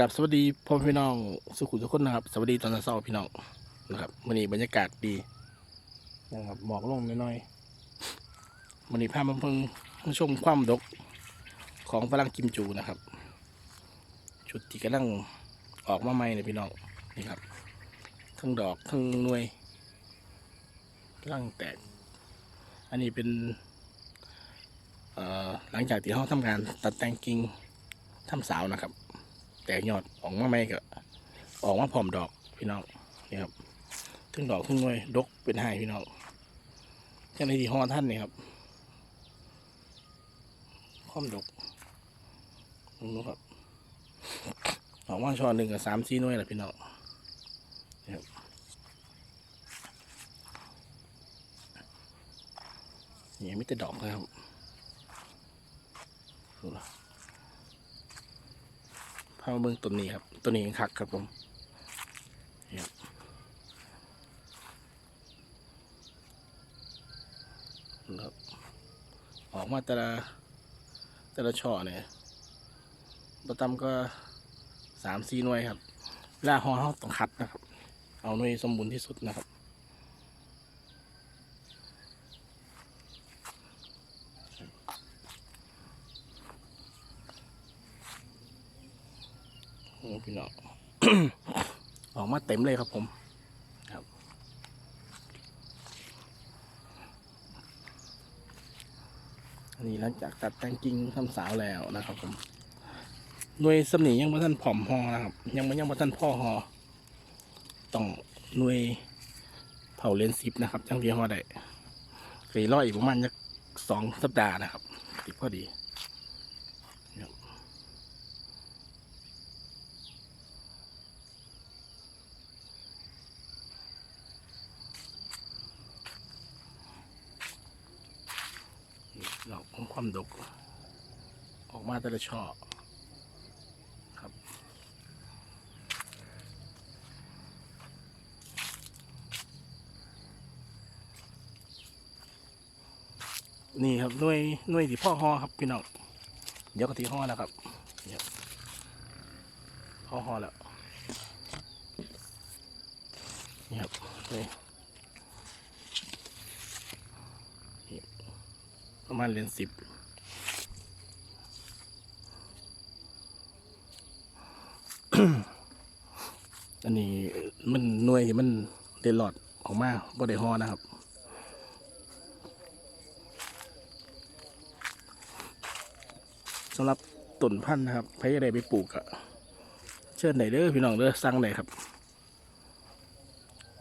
กับสวัสดีพ่อพี่น้องสุขุมทุกคนนะครับ สวัสดีตอนเช้าพี่น้องนะครับวันนี้บรรยากาศดีนะครับหมอกลงน้อยๆวันนี้พามาเพิ่งมาชมความดกของฝรั่งกิมจูนะครับ ชุดที่กำลังออกมาใหม่เลยพี่น้องนี่ครับทั้งดอกทั้งหน่วยกำลังแตก อันนี้เป็นหลังจากที่เขาทำการตัดแต่งกิ่งทำสาวนะครับ แตกยอดออกมาไม่ก็ออกมาพร้อมดอกพี่น้องนี่ครับทึงดอกทึงหน่วยดกเป็นไห้พี่น้องเจ้าหน้าที่ฮอท่านนี่ครับความดกดูครับออกมาช่อหนึ่งกับสามสี่น่วยแหละพี่น้องนี่ครับนี่ไม่แต่ดอกเลยครับดูนะ พามาเบิ่งต้นนี้ครับต้นนี้คักครับผมครับออกมาแต่ละแต่ละช่อเนี่ยประตำก็สามสี่หน่วยครับล่าหอเขาต้องคัดนะครับ เอาหน่วยสมบูรณ์ที่สุดนะครับ โอ้พี่น้อง ออกมาเต็มเลยครับผมครับ อันนี้หลังจากตัดแตงกิ่งทำสาวแล้วนะครับผมหน่วยสำนียังไม่ทันผอมหอนะครับ ยังไม่ยังไม่ทันพ่อหอต้องหน่วยเผาเลนซิปนะครับจังเดียวหอได้เคยรออีกประมาณสักสองสัปดาห์นะครับติดพอดี ดอกของความดก ออกมาแต่ละช่อครับนี่ครับหน่วยหน่วยที่พ่อฮอครับพี่น้องเดี๋ยวก็ที่ฮอแล้วครับนี่ครับพ่อฮอแล้วนี่ครับนี่นี่ประ มาณเลนสิบอันนี้มันหน่วยที่มันเดนหลอดออกมาบ่ได้ฮอนะครับสำหรับต้นพันธุ์นะครับใครจะได้ไปปลูกอะเชิญไหนเด้อพี่น้องเด้อสั่งไหนครับ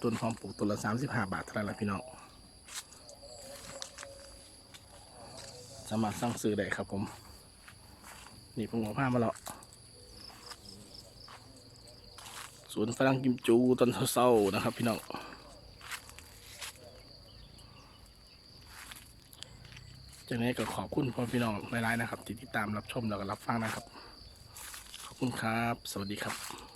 ต้นหอมปลูกต้นละสามสิบห้าบาทเท่านั้นแหละพี่น้อง สามารถสั่งซื้อได้ครับผม นี่ผมเอาผ้ามาแล้วสวนฝรั่งกิมจูตอนเศร้าๆนะครับ พี่น้องจากนี้ก็ขอบคุณพ่อพี่น้องหลายๆนะครับที่ติดตามรับชมแล้วก็รับฟังนะครับ ขอบคุณครับ สวัสดีครับ